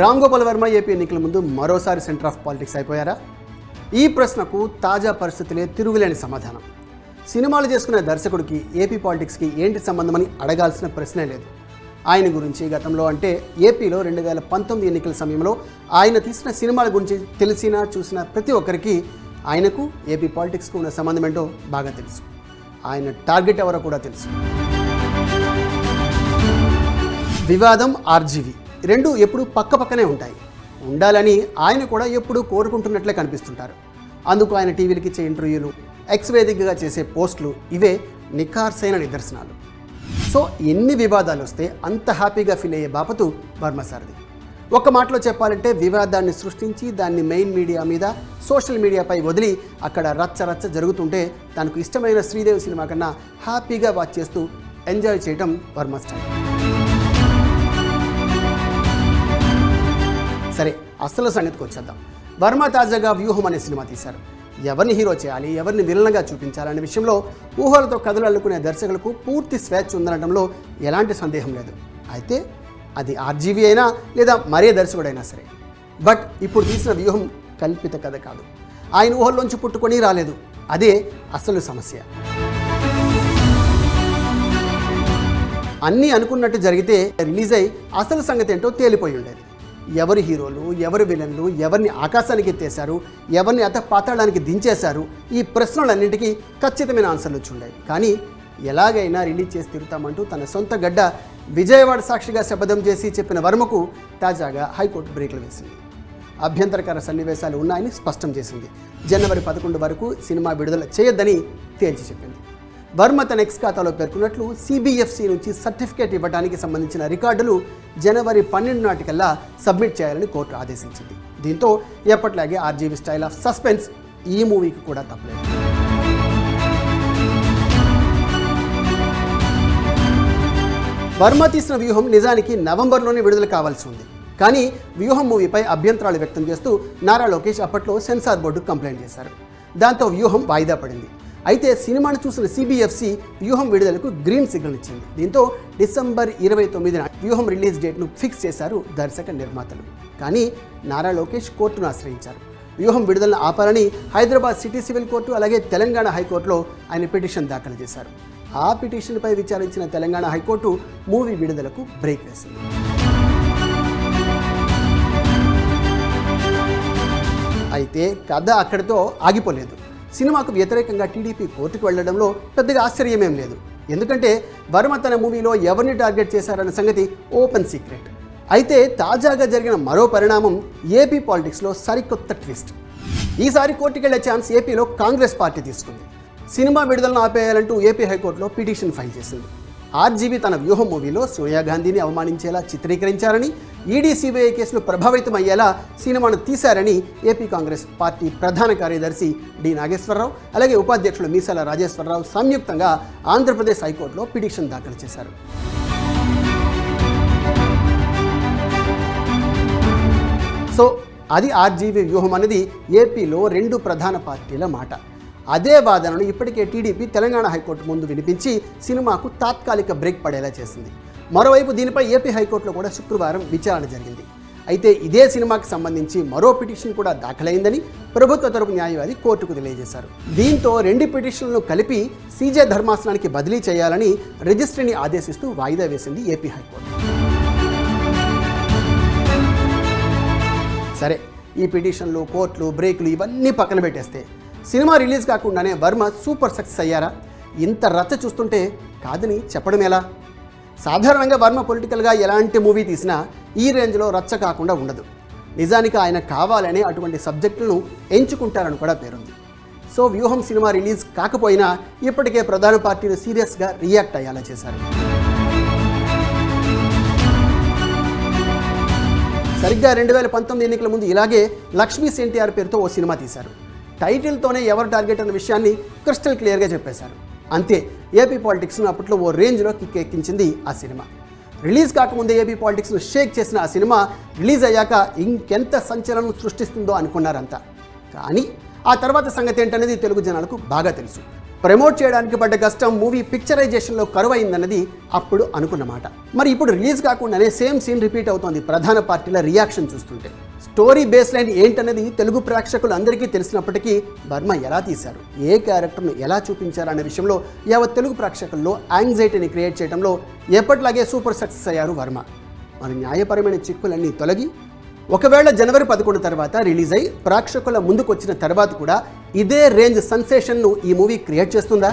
Ram Gopal Varma AP ఎన్నికల ముందు మరోసారి సెంటర్ ఆఫ్ పాలిటిక్స్ అయిపోయారా? ఈ ప్రశ్నకు తాజా పరిస్థితులే తిరుగులేని సమాధానం. సినిమాలు చేసుకునే దర్శకుడికి ఏపీ పాలిటిక్స్కి ఏంటి సంబంధమని అడగాల్సిన ప్రశ్నే లేదు. ఆయన గురించి గతంలో అంటే ఏపీలో రెండు వేల పంతొమ్మిది ఎన్నికల సమయంలో ఆయన తీసిన సినిమాల గురించి తెలిసిన చూసిన ప్రతి ఒక్కరికి ఆయనకు ఏపీ పాలిటిక్స్కు ఉన్న సంబంధం ఏంటో బాగా తెలుసు. ఆయన టార్గెట్ ఎవరో కూడా తెలుసు. వివాదం ఆర్జీవి. రెండు ఎప్పుడు పక్క పక్కనే ఉంటాయి. ఉండాలని ఆయన కూడా ఎప్పుడూ కోరుకుంటున్నట్లే కనిపిస్తుంటారు. అందుకు ఆయన టీవీలకి ఇచ్చే ఇంటర్వ్యూలు ఎక్స్ వేదికగా చేసే పోస్టులు ఇవే నిఖార్సైన నిదర్శనాలు. సో ఎన్ని వివాదాలు వస్తే అంత హ్యాపీగా ఫీల్ అయ్యే బాపతు వర్మసారది ఒక మాటలో చెప్పాలంటే వివాదాన్ని సృష్టించి దాన్ని మెయిన్ మీడియా మీద సోషల్ మీడియాపై వదిలి అక్కడ రచ్చ రచ్చ జరుగుతుంటే తనకు ఇష్టమైన శ్రీదేవి సినిమా కన్నా హ్యాపీగా వాచ్ చేస్తూ ఎంజాయ్ చేయటం వర్మ స్టైల్. సరే అసలు సంగతికి వచ్చేద్దాం. వర్మ తాజాగా వ్యూహం అనే సినిమా తీశారు. ఎవరిని హీరో చేయాలి ఎవరిని విలన్గా చూపించాలనే విషయంలో ఊహలతో కథలు అల్లుకునే దర్శకులకు పూర్తి స్వేచ్ఛ ఉందనడంలో ఎలాంటి సందేహం లేదు. అయితే అది ఆర్జీవీ అయినా లేదా మరే దర్శకుడైనా సరే. బట్ ఇప్పుడు తీసిన వ్యూహం కల్పిత కథ కాదు. ఆయన ఊహల్లోంచి పుట్టుకొని రాలేదు. అదే అసలు సమస్య. అన్నీ అనుకున్నట్టు జరిగితే రిలీజ్ అయి అసలు సంగతి ఏంటో తేలిపోయి ఉండేది. ఎవరి హీరోలు ఎవరి విలన్లు ఎవరిని ఆకాశానికి ఎత్తేశారు ఎవరిని అత పాతాళానికి దించేశారు ఈ ప్రశ్నలన్నింటికీ ఖచ్చితమైన ఆన్సర్లు వచ్చి కానీ ఎలాగైనా రిలీజ్ చేసి తిరుగుతామంటూ తన సొంత గడ్డ విజయవాడ సాక్షిగా శపథం చేసి చెప్పిన వర్మకు తాజాగా హైకోర్టు బ్రేకులు వేసింది. అభ్యంతరకర సన్నివేశాలు ఉన్నాయని స్పష్టం చేసింది. జనవరి పదకొండు వరకు సినిమా విడుదల చేయొద్దని తేల్చి చెప్పింది. వర్మ తన ఎక్స్ ఖాతాలో పేర్కొన్నట్లు సిబిఎఫ్సి నుంచి సర్టిఫికేట్ ఇవ్వడానికి సంబంధించిన రికార్డులు జనవరి పన్నెండు నాటికల్లా సబ్మిట్ చేయాలని కోర్టు ఆదేశించింది. దీంతో ఎప్పట్లాగే ఆర్జీవి స్టైల్ ఆఫ్ సస్పెన్స్ ఈ మూవీకి కూడా తప్పలేదు. వర్మ తీసిన వ్యూహం నిజానికి నవంబర్లోనే విడుదల కావాల్సి ఉంది. కానీ వ్యూహం మూవీపై అభ్యంతరాలు వ్యక్తం చేస్తూ నారా లోకేష్ అప్పట్లో సెన్సార్ బోర్డుకు కంప్లైంట్ చేశారు. దాంతో వ్యూహం వాయిదా పడింది. అయితే సినిమాను చూసిన సిబిఎఫ్సి వ్యూహం విడుదలకు గ్రీన్ సిగ్నల్ ఇచ్చింది. దీంతో డిసెంబర్ ఇరవై తొమ్మిదిన వ్యూహం రిలీజ్ డేట్ను ఫిక్స్ చేశారు దర్శక నిర్మాతలు. కానీ నారా లోకేష్ కోర్టును ఆశ్రయించారు. వ్యూహం విడుదలను ఆపాలని హైదరాబాద్ సిటీ సివిల్ కోర్టు అలాగే తెలంగాణ హైకోర్టులో ఆయన పిటిషన్ దాఖలు చేశారు. ఆ పిటిషన్పై విచారించిన తెలంగాణ హైకోర్టు మూవీ విడుదలకు బ్రేక్ వేసింది. అయితే కథ అక్కడితో ఆగిపోలేదు. సినిమాకు వ్యతిరేకంగా టీడీపీ కోర్టుకు వెళ్ళడంలో పెద్దగా ఆశ్చర్యమేం లేదు. ఎందుకంటే వర్మ తన మూవీలో ఎవరిని టార్గెట్ చేశారన్న సంగతి ఓపెన్ సీక్రెట్. అయితే తాజాగా జరిగిన మరో పరిణామం ఏపీ పాలిటిక్స్లో సరికొత్త ట్విస్ట్. ఈసారి కోర్టుకెళ్ళే ఛాన్స్ ఏపీలో కాంగ్రెస్ పార్టీ తీసుకుంది. సినిమా విడుదలను ఆపేయాలంటూ ఏపీ హైకోర్టులో పిటిషన్ ఫైల్ చేసింది. ఆర్జీబీ తన వ్యూహం మూవీలో సోనియా గాంధీని అవమానించేలా చిత్రీకరించారని ఈడీ సిబిఐ కేసులు ప్రభావితం అయ్యేలా సినిమాను తీశారని ఏపీ కాంగ్రెస్ పార్టీ ప్రధాన కార్యదర్శి డి నాగేశ్వరరావు అలాగే ఉపాధ్యక్షులు మీసాల రాజేశ్వరరావు సంయుక్తంగా ఆంధ్రప్రదేశ్ హైకోర్టులో పిటిషన్ దాఖలు చేశారు. సో అది ఆర్జీవీ వ్యూహం అనేది ఏపీలో రెండు ప్రధాన పార్టీల మాట. అదే వాదనను ఇప్పటికే టీడీపీ తెలంగాణ హైకోర్టు ముందు వినిపించి సినిమాకు తాత్కాలిక బ్రేక్ పడేలా చేసింది. మరోవైపు దీనిపై ఏపీ హైకోర్టులో కూడా శుక్రవారం విచారణ జరిగింది. అయితే ఇదే సినిమాకి సంబంధించి మరో పిటిషన్ కూడా దాఖలైందని ప్రభుత్వ తరపు న్యాయవాది కోర్టుకు తెలియజేశారు. దీంతో రెండు పిటిషన్లను కలిపి సీజే ధర్మాసనానికి బదిలీ చేయాలని రిజిస్ట్రీని ఆదేశిస్తూ వాయిదా వేసింది ఏపీ హైకోర్టు. సరే ఈ పిటిషన్లు కోర్టులు బ్రేకులు ఇవన్నీ పక్కన పెట్టేస్తే సినిమా రిలీజ్ కాకుండానే వర్మ సూపర్ సక్సెస్ అయ్యారా? ఇంత రచ్చ చూస్తుంటే కాదని చెప్పడం ఎలా? సాధారణంగా వర్మ పొలిటికల్గా ఎలాంటి మూవీ తీసినా ఈ రేంజ్లో రచ్చ కాకుండా ఉండదు. నిజానికి ఆయన కావాలనే అటువంటి సబ్జెక్టులను ఎంచుకుంటారని కూడా పేరుంది. సో వ్యూహం సినిమా రిలీజ్ కాకపోయినా ఇప్పటికే ప్రధాన పార్టీలు సీరియస్గా రియాక్ట్ అయ్యేలా చేశారు. సరిగ్గా రెండు వేల పంతొమ్మిది ఎన్నికల ముందు ఇలాగే లక్ష్మీ ఎన్టీఆర్ పేరుతో ఓ సినిమా తీశారు. టైటిల్తోనే ఎవరు టార్గెట్ అన్న విషయాన్ని క్రిస్టల్ క్లియర్గా చెప్పేశారు. అంతే ఏపీ పాలిటిక్స్ను అప్పట్లో ఓ రేంజ్లో కిక్ ఎక్కించింది ఆ సినిమా. రిలీజ్ కాకముందే ఏపీ పాలిటిక్స్ను షేక్ చేసిన ఆ సినిమా రిలీజ్ అయ్యాక ఇంకెంత సంచలనం సృష్టిస్తుందో అనుకున్నారంతా. కానీ ఆ తర్వాత సంగతి ఏంటనేది తెలుగు జనాలకు బాగా తెలుసు. ప్రమోట్ చేయడానికి పడ్డ కష్టం మూవీ పిక్చరైజేషన్లో కరువైందన్నది అప్పుడు అనుకున్నమాట మరి ఇప్పుడు రిలీజ్ కాకుండానే సేమ్ సీన్ రిపీట్ అవుతోంది ప్రధాన పార్టీల రియాక్షన్ చూస్తుంటే. స్టోరీ బేస్ లైన్ ఏంటన్నది తెలుగు ప్రేక్షకులు అందరికీ తెలిసినప్పటికీ బర్మ ఎలా తీశారు? ఏ క్యారెక్టర్ను ఎలా చూపించారు అనే విషయంలో యావత్ తెలుగు ప్రేక్షకుల్లో యాంగ్జైటీని క్రియేట్ చేయడంలో ఎప్పటిలాగే సూపర్ సక్సెస్ అయ్యారు వర్మ. మరి న్యాయపరమైన చిక్కులన్నీ తొలగి ఒకవేళ జనవరి పదకొండు తర్వాత రిలీజ్ అయి ప్రేక్షకుల ముందుకు వచ్చిన తర్వాత కూడా ఇదే రేంజ్ సెన్సేషన్ను ఈ మూవీ క్రియేట్ చేస్తుందా?